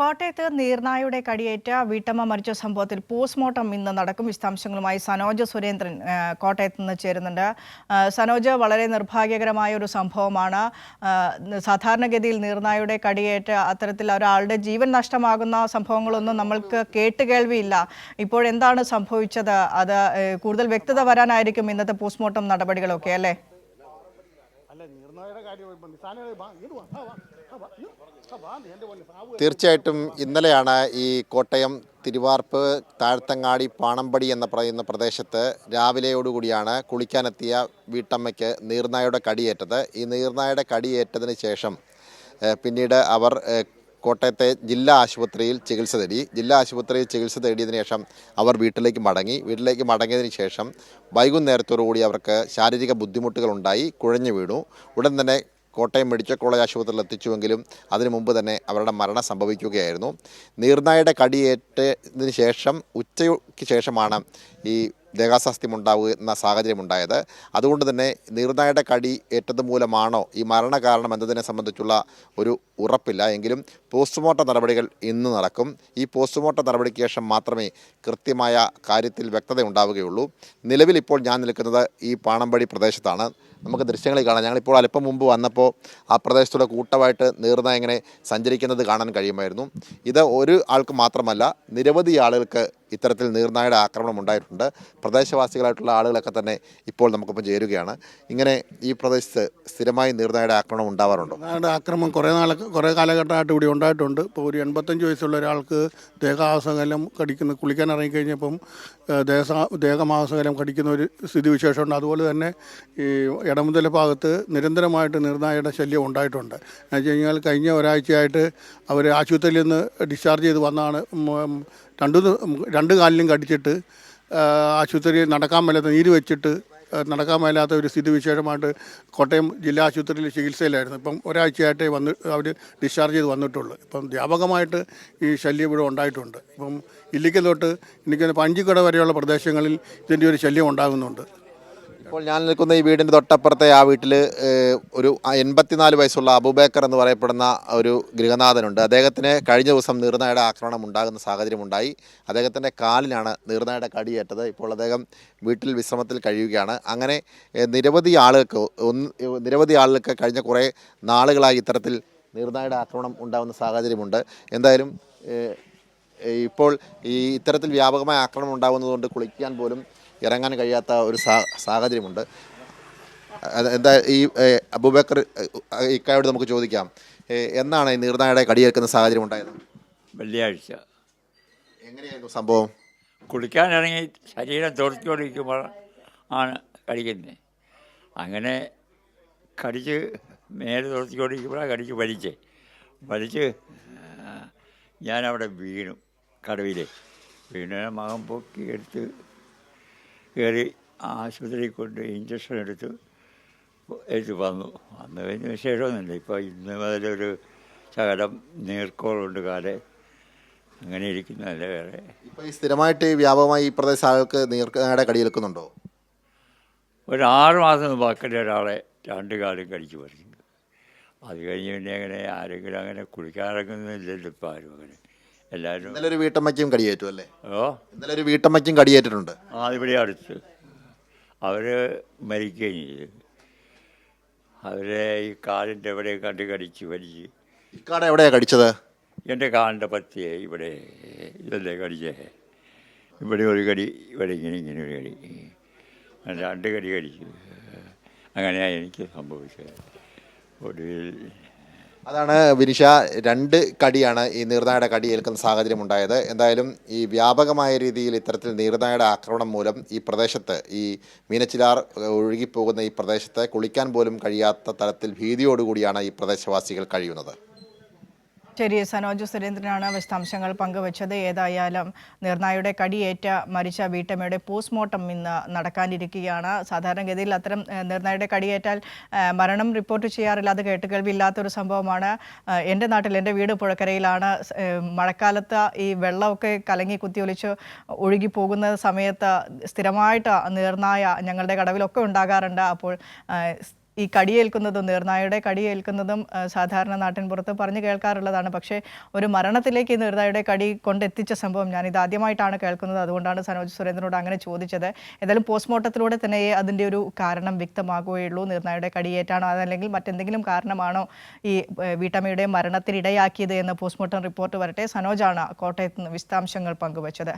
കോട്ടയത്ത് നീർനായുടെ കടിയേറ്റ വീട്ടമ്മ മരിച്ച സംഭവത്തിൽ പോസ്റ്റ്മോർട്ടം ഇന്ന് നടക്കും. വിശദാംശങ്ങളുമായി സനോജ് സുരേന്ദ്രൻ കോട്ടയത്ത് നിന്ന് ചേരുന്നുണ്ട്. സനോജ് വളരെ നിർഭാഗ്യകരമായ ഒരു സംഭവമാണ്. സാധാരണഗതിയിൽ നീർനായുടെ കടിയേറ്റ അത്തരത്തിൽ ഒരാളുടെ ജീവൻ നഷ്ടമാകുന്ന സംഭവങ്ങളൊന്നും നമ്മൾക്ക് കേട്ടുകേൾവിയില്ല ഇപ്പോഴെന്താണ് സംഭവിച്ചത്? അത് കൂടുതൽ വ്യക്തത വരാനായിരിക്കും ഇന്നത്തെ പോസ്റ്റ്മോർട്ടം നടപടികളൊക്കെ അല്ലേ? അല്ല നീർനായുടെ കാര്യം തീർച്ചയായിട്ടും ഇന്നലെയാണ് ഈ കോട്ടയം തിരുവാർപ്പ് താഴ്ത്തങ്ങാടി പാണമ്പടി എന്ന് പറയുന്ന പ്രദേശത്ത് രാവിലെയോടുകൂടിയാണ് കുളിക്കാനെത്തിയ വീട്ടമ്മയ്ക്ക് നീർനായയുടെ കടിയേറ്റത്. ഈ നീർനായയുടെ കടിയേറ്റതിന് ശേഷം പിന്നീട് അവർ കോട്ടയത്തെ ജില്ലാ ആശുപത്രിയിൽ ചികിത്സ തേടി. ജില്ലാ ആശുപത്രിയിൽ ചികിത്സ തേടിയതിന് ശേഷം അവർ വീട്ടിലേക്ക് മടങ്ങി. വീട്ടിലേക്ക് മടങ്ങിയതിന് ശേഷം വൈകുന്നേരത്തോടുകൂടി അവർക്ക് ശാരീരിക ബുദ്ധിമുട്ടുകൾ ഉണ്ടായി കുഴഞ്ഞു വീണു. ഉടൻ തന്നെ കോട്ടയം മെഡിക്കൽ കോളേജ് ആശുപത്രിയിൽ എത്തിച്ചുവെങ്കിലും അതിനു മുമ്പ് തന്നെ അവരുടെ മരണം സംഭവിക്കുകയായിരുന്നു. നീർനായുടെ കടിയേറ്റതിന് ശേഷം ഉച്ചയ്ക്ക് ശേഷമാണ് ഈ ദേഹാസ്വാസ്ഥ്യം സാഹചര്യമുണ്ടായത്. അതുകൊണ്ട് തന്നെ നീർനായുടെ കടി ഏറ്റത് മൂലമാണോ ഈ മരണകാരണം എന്നതിനെ സംബന്ധിച്ചുള്ള ഒരു ഉറപ്പില്ല. എങ്കിലും പോസ്റ്റ്മോർട്ടം നടപടികൾ ഇന്ന് നടക്കും. ഈ പോസ്റ്റ്മോർട്ടം നടപടിക്ക് ശേഷം മാത്രമേ കൃത്യമായ കാര്യത്തിൽ വ്യക്തത ഉണ്ടാവുകയുള്ളൂ നിലവിൽ ഇപ്പോൾ ഞാൻ നിൽക്കുന്നത് ഈ പാണമ്പടി പ്രദേശത്താണ്. നമുക്ക് ദൃശ്യങ്ങളിൽ കാണാം. ഞങ്ങളിപ്പോൾ അല്പം മുമ്പ് വന്നപ്പോൾ ആ പ്രദേശത്തൂടെ കൂട്ടമായിട്ട് നീർന്ന ഇങ്ങനെ സഞ്ചരിക്കുന്നത് കാണാൻ കഴിയുമായിരുന്നു. ഇത് ഒരു ആൾക്ക് മാത്രമല്ല നിരവധി ആളുകൾക്ക് ഇത്തരത്തിൽ നീർനായുടെ ആക്രമണം ഉണ്ടായിട്ടുണ്ട്. പ്രദേശവാസികളായിട്ടുള്ള ആളുകളൊക്കെ തന്നെ ഇപ്പോൾ നമുക്കിപ്പം ചേരുകയാണ്. ഇങ്ങനെ ഈ പ്രദേശത്ത് സ്ഥിരമായി നീർനായുടെ ആക്രമണം ഉണ്ടാവാറുണ്ടോ? നായുടെ ആക്രമണം കുറേ നാൾ കുറേ കാലഘട്ടമായിട്ട് ഇവിടെ ഉണ്ടായിട്ടുണ്ട്. ഇപ്പോൾ ഒരു എൺപത്തഞ്ച് വയസ്സുള്ള ഒരാൾക്ക് ദേഹാവസകലം കടിക്കുന്ന കുളിക്കാൻ ഇറങ്ങിക്കഴിഞ്ഞപ്പം ദേഹ ദേഹമാസകലം കടിക്കുന്ന ഒരു സ്ഥിതിവിശേഷമുണ്ട്. അതുപോലെ തന്നെ ഈ ഇടമുതല ഭാഗത്ത് നിരന്തരമായിട്ട് നിർണായയുടെ ശല്യം ഉണ്ടായിട്ടുണ്ട്. എന്ന് വെച്ച് കഴിഞ്ഞാൽ കഴിഞ്ഞ ഒരാഴ്ചയായിട്ട് അവർ ആശുപത്രിയിൽ നിന്ന് ഡിസ്ചാർജ് ചെയ്ത് വന്നാണ് രണ്ട് രണ്ട് കാലിലും കടിച്ചിട്ട് ആശുപത്രി നടക്കാൻ മേലാത്ത നീര് വെച്ചിട്ട് നടക്കാൻ മേലാത്ത ഒരു സ്ഥിതി വിശേഷമായിട്ട് കോട്ടയം ജില്ലാ ആശുപത്രിയിൽ ചികിത്സയിലായിരുന്നു. ഇപ്പം ഒരാഴ്ചയായിട്ടേ വന്ന് അവർ ഡിസ്ചാർജ് ചെയ്ത് വന്നിട്ടുള്ളൂ. ഇപ്പം വ്യാപകമായിട്ട് ഈ ശല്യം ഇവിടെ ഉണ്ടായിട്ടുണ്ട്. ഇപ്പം ഇല്ലിക്കൽ തൊട്ട് എനിക്ക് പഞ്ചിക്കട വരെയുള്ള പ്രദേശങ്ങളിൽ ഇതിന്റെ ഒരു ശല്യം ഉണ്ടാകുന്നുണ്ട്. ഇപ്പോൾ ഞാൻ നിൽക്കുന്ന ഈ വീടിന്റെ തൊട്ടപ്പുറത്തെ ആ വീട്ടിൽ ഒരു എൺപത്തിനാല് വയസ്സുള്ള അബുബേക്കർ എന്ന് പറയപ്പെടുന്ന ഒരു ഗൃഹനാഥനുണ്ട്. അദ്ദേഹത്തിന് കഴിഞ്ഞ ദിവസം നീർനായുടെ ആക്രമണം ഉണ്ടാകുന്ന സാഹചര്യം ഉണ്ടായി. അദ്ദേഹത്തിന്റെ കാലിലാണ് നീർനായുടെ കടിയേറ്റത്. ഇപ്പോൾ അദ്ദേഹം വീട്ടിൽ വിശ്രമത്തിൽ കഴിയുകയാണ്. അങ്ങനെ നിരവധി ആളുകൾക്ക് ഒന്ന് നിരവധി ആളുകൾക്ക് കഴിഞ്ഞ കുറേ നാളുകളായി ഇത്തരത്തിൽ നീർനായുടെ ആക്രമണം ഉണ്ടാകുന്ന സാഹചര്യമുണ്ട്. എന്തായാലും ഇപ്പോൾ ഈ ഇത്തരത്തിൽ വ്യാപകമായ ആക്രമണം ഉണ്ടാകുന്നതുകൊണ്ട് കുളിക്കാൻ പോലും ഇറങ്ങാൻ കഴിയാത്ത ഒരു സാഹചര്യമുണ്ട്. എന്താ ഈ അബൂബക്കർ ഇക്കായോട് നമുക്ക് ചോദിക്കാം. എന്നാണ് ഈ നീർനായുടെ കടിയേൽക്കുന്ന സാഹചര്യം ഉണ്ടായത് വെള്ളിയാഴ്ച. എങ്ങനെയായിരുന്നു സംഭവം? കുളിക്കാനിറങ്ങി ശരീരം തുറച്ചുകൊണ്ടിരിക്കുമ്പോൾ ആണ് കടിക്കുന്നത്. അങ്ങനെ കടിച്ച് മേലെ തുറച്ചുകൊണ്ടിരിക്കുമ്പോഴാണ് കടിച്ച് വലിച്ചേ വലിച്ച് ഞാനവിടെ വീണു. കടവിൽ പിന്നെ മകൻ പൊക്കി എടുത്ത് കയറി ആശുപത്രിയിൽ കൊണ്ട് ഇഞ്ചക്ഷൻ എടുത്ത് എടുത്ത് വന്നു. വന്നു കഴിഞ്ഞ വിശേഷമൊന്നുമില്ല ഇപ്പോൾ ഇന്ന് മുതലൊരു ശകലം നീർക്കോളുണ്ട് കാലെ. അങ്ങനെ ഇരിക്കുന്നതല്ല വേറെ. ഇപ്പോൾ ഈ സ്ഥിരമായിട്ട് വ്യാപകമായി ഈ പ്രദേശ ആൾക്ക് നീർക്കാടെ കടിയെടുക്കുന്നുണ്ടോ ഒരു ആറ് മാസം ബാക്കിന്റെ ഒരാളെ രണ്ട് കാലം കടിച്ചു പറിച്ചു. അത് കഴിഞ്ഞ് പിന്നെ അങ്ങനെ ആരെങ്കിലും അങ്ങനെ കുളിക്കാറങ്ങുന്നില്ലല്ലോ ഇപ്പോൾ ആരും അങ്ങനെ. എല്ലാവരും. ഇന്നലെ ഒരു വീട്ടമ്മയ്ക്കും കടിയേറ്റു അല്ലേ? ഓ. ഇന്നലെ ഒരു വീട്ടമ്മയ്ക്കും കടിയേറ്റിട്ടുണ്ട്. ആ ഇവിടെ അടുത്ത്. അവർ മരിക്കുകയും ചെയ്തു. അവരെ ഈ കാലിന്റെ എവിടെ കണ്ട് കടിച്ച് വലിച്ച്. ഇക്കാട് എവിടെയാണ് കടിച്ചത്? എന്റെ കാലിന്റെ പത്തിയെ ഇവിടെ ഇതല്ലേ കടിച്ചേ? ഇവിടെ ഒരു കടി ഇവിടെ ഇങ്ങനെ ഇങ്ങനെ ഒരു കടി. രണ്ട് കടി കടിച്ചു. അങ്ങനെയാണ് എനിക്ക് സംഭവിച്ചത്. ഒടുവിൽ അതാണ് വിനിഷ രണ്ട് കടിയാണ് ഈ നീർനായുടെ കടി ഏൽക്കുന്ന സാഹചര്യം ഉണ്ടായത് എന്തായാലും ഈ വ്യാപകമായ രീതിയിൽ ഇത്തരത്തിൽ നീർനായുടെ ആക്രമണം മൂലം ഈ പ്രദേശത്ത് ഈ മീനച്ചിലാർ ഒഴുകിപ്പോകുന്ന ഈ പ്രദേശത്ത് കുളിക്കാൻ പോലും കഴിയാത്ത തരത്തിൽ ഭീതിയോടുകൂടിയാണ് ഈ പ്രദേശവാസികൾ കഴിയുന്നത്. ശരി സനോജ് സുരേന്ദ്രനാണ് വിശദാംശങ്ങൾ പങ്കുവച്ചത്. ഏതായാലും നിർണായുടെ കടിയേറ്റ മരിച്ച വീട്ടമ്മയുടെ പോസ്റ്റ്മോർട്ടം ഇന്ന് നടക്കാനിരിക്കുകയാണ്. സാധാരണഗതിയിൽ അത്തരം നിർണായുടെ കടിയേറ്റാൽ മരണം റിപ്പോർട്ട് ചെയ്യാറില്ല. അത് കേട്ടുകേൾവില്ലാത്തൊരു സംഭവമാണ്. എന്റെ നാട്ടിൽ എന്റെ വീട് പുഴക്കരയിലാണ്. മഴക്കാലത്ത് ഈ വെള്ളമൊക്കെ കലങ്ങി കുത്തിയൊലിച്ച് ഒഴുകി പോകുന്ന സമയത്ത് സ്ഥിരമായിട്ട് നീർനായ ഞങ്ങളുടെ കടവിലൊക്കെ ഉണ്ടാകാറുണ്ട്. അപ്പോൾ ഈ കടിയേൽക്കുന്നതും നീർനായയുടെ കടിയേൽക്കുന്നതും സാധാരണ നാട്ടിൻപുറത്ത് പറഞ്ഞു കേൾക്കാറുള്ളതാണ്. പക്ഷേ ഒരു മരണത്തിലേക്ക് ഈ നീർനായയുടെ കടി കൊണ്ടെത്തിച്ച സംഭവം ഞാൻ ഇത് ആദ്യമായിട്ടാണ് കേൾക്കുന്നത്. അതുകൊണ്ടാണ് സനോജ് സുരേന്ദ്രനോട് അങ്ങനെ ചോദിച്ചത്. ഏതായാലും പോസ്റ്റ്മോർട്ടത്തിലൂടെ തന്നെ അതിന്റെ ഒരു കാരണം വ്യക്തമാകുകയുള്ളൂ. നീർനായയുടെ കടിയേറ്റാണോ അതല്ലെങ്കിൽ മറ്റെന്തെങ്കിലും കാരണമാണോ ഈ വീട്ടമ്മയുടെ മരണത്തിനിടയാക്കിയത് എന്ന് പോസ്റ്റ്മോർട്ടം റിപ്പോർട്ട് വരട്ടെ. സനോജാണ് കോട്ടയത്ത് നിന്ന് വിശദാംശങ്ങൾ പങ്കുവച്ചത്.